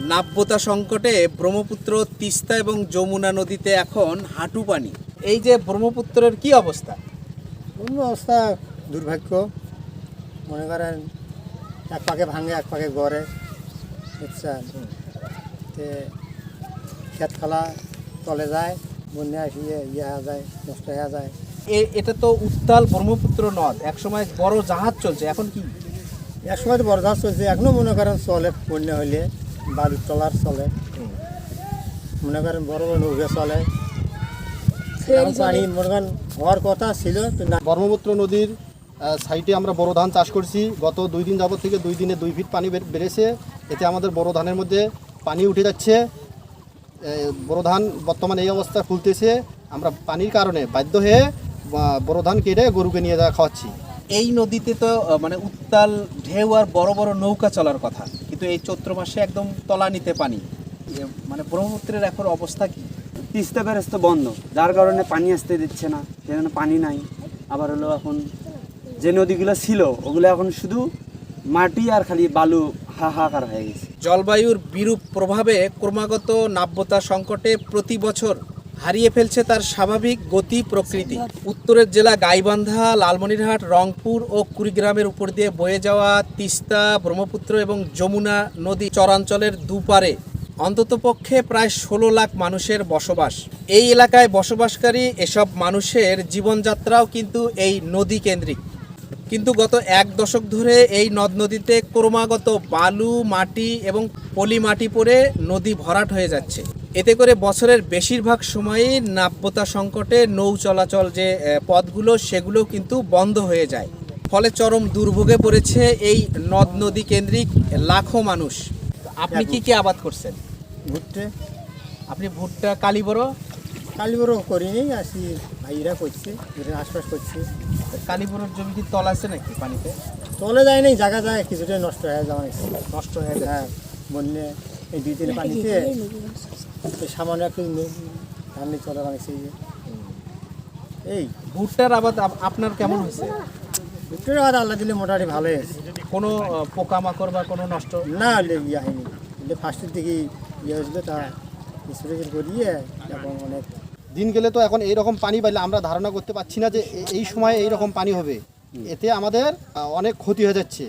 নাব্যতা সংকটে ব্রহ্মপুত্র তিস্তা এবং যমুনা নদীতে এখন হাঁটু পানি। এই যে ব্রহ্মপুত্রের কি অবস্থা? অবস্থা দুর্ভাগ্য। মনে করেন এক পাকে ভাঙে এক পাকে গড়ে বুঝছেন? তে ক্ষেত খালা চলে যায় বন্যা ইয়ে যায় নষ্ট হয়ে যায়। এ- এটা তো উত্তাল ব্রহ্মপুত্র নদ। একসময় বড় জাহাজ চলছে এখন কি? এক সময় তো বরদাস্ত চলছে এখনও মনে করেন চলে বন্যা হইলে। বালুর টলার চলে। মনে করেন বড় বড় নৌকা চলে। পানি মনে করেন হওয়ার কথা ছিল না। ব্রহ্মপুত্র নদীর সাইডে আমরা বড় ধান চাষ করছি। গত দুই দিন যাবত থেকে দুই দিনে দুই ফিট পানি বেড়েছে। এতে আমাদের বড় ধানের মধ্যে পানি উঠে যাচ্ছে। বড় ধান বর্তমানে এই অবস্থা ফুলতেছে আমরা পানির কারণে বাধ্য হয়ে বড় ধান কেটে গরুকে নিয়ে যাওয়া খাওয়াচ্ছি। এই নদীতে তো মানে উত্তাল ঢেউ আর বড় বড় নৌকা চলার কথা। কিন্তু এই চৈত্র মাসে একদম তলানিতে পানি। মানে ব্রহ্মপুত্রের এখন অবস্থা কি? তিস্তা ব্যারেজ তো বন্ধ। যার কারণে পানি আসতে দিচ্ছে না। সেখানে পানি নাই। আবার হলো এখন যে নদীগুলো ছিল ওগুলো এখন শুধু মাটি আর খালি বালু হাহাকার হয়ে গেছে। জলবায়ুর বিরূপ প্রভাবে ক্রমাগত নাব্যতা সংকটে প্রতি বছর হারিয়ে ফেলছে তার স্বাভাবিক গতি প্রকৃতি। উত্তরের জেলা গাইবান্ধা, লালমনিরহাট, রংপুর ও কুড়িগ্রামের উপর দিয়ে বয়ে যাওয়া তিস্তা, ব্রহ্মপুত্র এবং যমুনা নদী চরাঞ্চলের দুপারে। অন্ততপক্ষে প্রায় ষোলো লাখ মানুষের বসবাস। এই এলাকায় বসবাসকারী এসব মানুষের জীবনযাত্রাও কিন্তু এই নদী কেন্দ্রিক কিন্তু গত এক দশক ধরে এই নদ নদীতে ক্রমাগত বালু, মাটি এবং পলি মাটি পড়ে নদী ভরাট হয়ে যাচ্ছে। এতে করে বছরের বেশিরভাগ সময়ই নাব্যতা সংকটে নৌ চলাচল যে পথগুলো সেগুলো কিন্তু বন্ধ হয়ে যায়। ফলে চরম দুর্ভোগে পড়েছে এই নদ নদী কেন্দ্রিক লাখো মানুষ। আপনি কি কি আবাদ করছেন? ঘুরতে আপনি ভুট্টা কালীবড়? কালীবড় করিনি আসি ভাইরা করছে আশপাশ করছে। কালীবড়োর জমি কি তল আছে নাকি পানিতে? চলে যায় নাই জায়গা যায় কিছুটা নষ্ট হয়ে যাওয়া নষ্ট হয়ে যায়। হ্যাঁ বন্যে এই দুই তিন পানিতে সামান্য একটু ধান নিয়ে চলে বানিয়েছে এই যে। এই ভুট্টার আবাদ আপ- আপনার কেমন হয়েছে? ভিতরে আর আল্লাহ দিলে মোটামুটি ভালোই আছে কোনো পোকামাকড় বা কোনো নষ্ট না হলে ইয়ে হয়নি। ফার্স্টের দিকে ইয়ে হয়েছিল তা স্প্রে করিয়ে এবং অনেক দিন গেলে তো এখন এইরকম পানি পাইলে আমরা ধারণা করতে পারছি না যে এই সময় এই রকম পানি হবে। এতে আমাদের অনেক ক্ষতি হয়ে যাচ্ছে।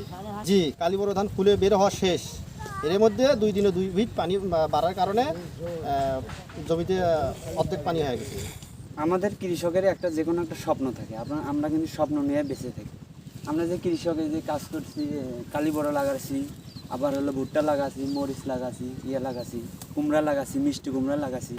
জি কালীবড় ধান ফুলে বের হওয়া শেষ। এর মধ্যে দুই দিনে দুই ফিট পানি বাড়ার কারণে জমিতে অর্ধেক পানি হয়ে গেছে। আমাদের কৃষকের একটা যে কোনো একটা স্বপ্ন থাকে। আপনার আমরা কিন্তু স্বপ্ন নিয়ে বেঁচে থাকি। আমরা যে কৃষকের যে কাজ করছি কালী বড় লাগাচ্ছি, আবার হলো ভুট্টা লাগাছি মরিচ লাগাছি ইয়ে লাগাছি কুমড়া লাগাছি মিষ্টি কুমড়া লাগাছি